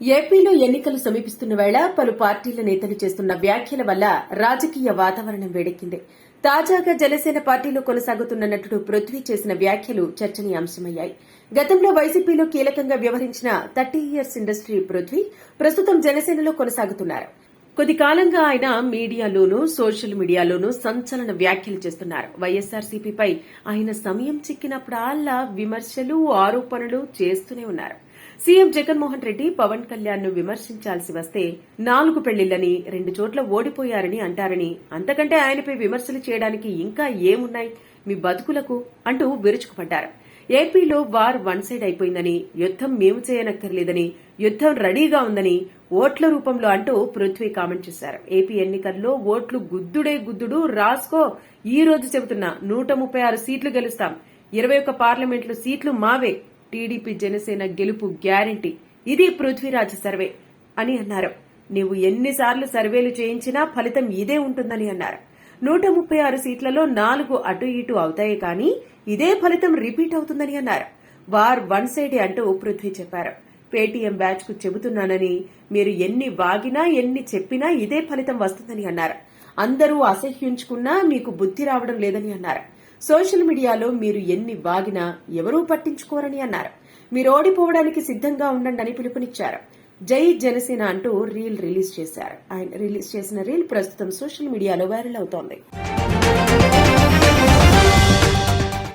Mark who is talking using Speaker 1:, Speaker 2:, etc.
Speaker 1: ఏపీలో ఎన్నికలు సమీపిస్తున్న వేళ పలు పార్టీల నేతలు చేస్తున్న వ్యాఖ్యల వల్ల రాజకీయ వాతావరణం వేడెక్కింది. తాజాగా జనసేన పార్టీలో కొనసాగుతున్న నటుడు పృథ్వీ చేసిన వ్యాఖ్యలు చర్చనీయాంశమయ్యాయి. గతంలో వైసీపీలో కీలకంగా వ్యవహరించిన థర్టీ ఇయర్స్ ఇండస్ట్రీ పృథ్వీ ప్రస్తుతం జనసేనలో కొనసాగుతున్నారు. కొద్ది కాలంగా ఆయన మీడియాలోనూ సోషల్ మీడియాలోనూ సంచలన వ్యాఖ్యలు చేస్తున్నారు. వైఎస్ఆర్సీపీపై ఆయన సమయం చిక్కినప్పుడల్లా విమర్శలు ఆరోపణలు చేస్తూనే ఉన్నారు. సీఎం జగన్మోహన్ రెడ్డి పవన్ కళ్యాణ్ను విమర్శించాల్సి వస్తే నాలుగు పెళ్ళిళ్ళని రెండు చోట్ల ఓడిపోయారని అంటారని అంతకంటే ఆయనపై విమర్శలు చేయడానికి ఇంకా ఏమున్నాయి? మీ బతుకులకు అంటూ విరుచుకుపడ్డారు. ఏపీలో వార్ వన్ సైడ్ అయిపోయిందని యుద్దం మేము చేయనక్కర్లేదని యుద్దం రెడీగా ఉందని ఓట్ల రూపంలో అంటూ పృథ్వీ కామెంట్ చేశారు. ఏపీ ఎన్నికల్లో ఓట్లు గుద్దుడే గుద్దుడు రాసుకో. ఈ రోజు చెబుతున్నా నూట ముప్పై ఆరు సీట్లు గెలుస్తాం. ఇరవై ఒక్క పార్లమెంట్లు సీట్లు మావే. టీడీపీ జనసేన గెలుపు గ్యారంటీ. ఇది పృథ్వీరాజ్ సర్వే అని అన్నారు. నీవు ఎన్నిసార్లు సర్వేలు చేయించినా ఫలితం ఇదే ఉంటుందని అన్నారు. నూట ముప్పై ఆరు సీట్లలో నాలుగు అటు ఇటు అవుతాయి కానీ ఇదే ఫలితం రిపీట్ అవుతుందని అన్నారు. వార్ వన్ సైడే అంటూ పృథ్వీ చెప్పారు. పేటీఎం బ్యాచ్కు చెబుతున్నానని మీరు ఎన్ని వాగినా ఎన్ని చెప్పినా ఇదే ఫలితం వస్తుందని అన్నారు. అందరూ అసహ్యించుకున్నా మీకు బుద్ధి రావడం లేదని అన్నారు. సోషల్ మీడియాలో మీరు ఎన్ని వాగినా ఎవరూ పట్టించుకోరని అన్నారు. మీరు ఓడిపోవడానికి సిద్ధంగా ఉండండి అని పిలుపునిచ్చారు. జై జనసేన అంటూ రీల్ రిలీజ్ చేశారు. ఆయన రిలీజ్ చేసిన రీల్ ప్రస్తుతం సోషల్ మీడియాలో వైరల్ అవుతోంది.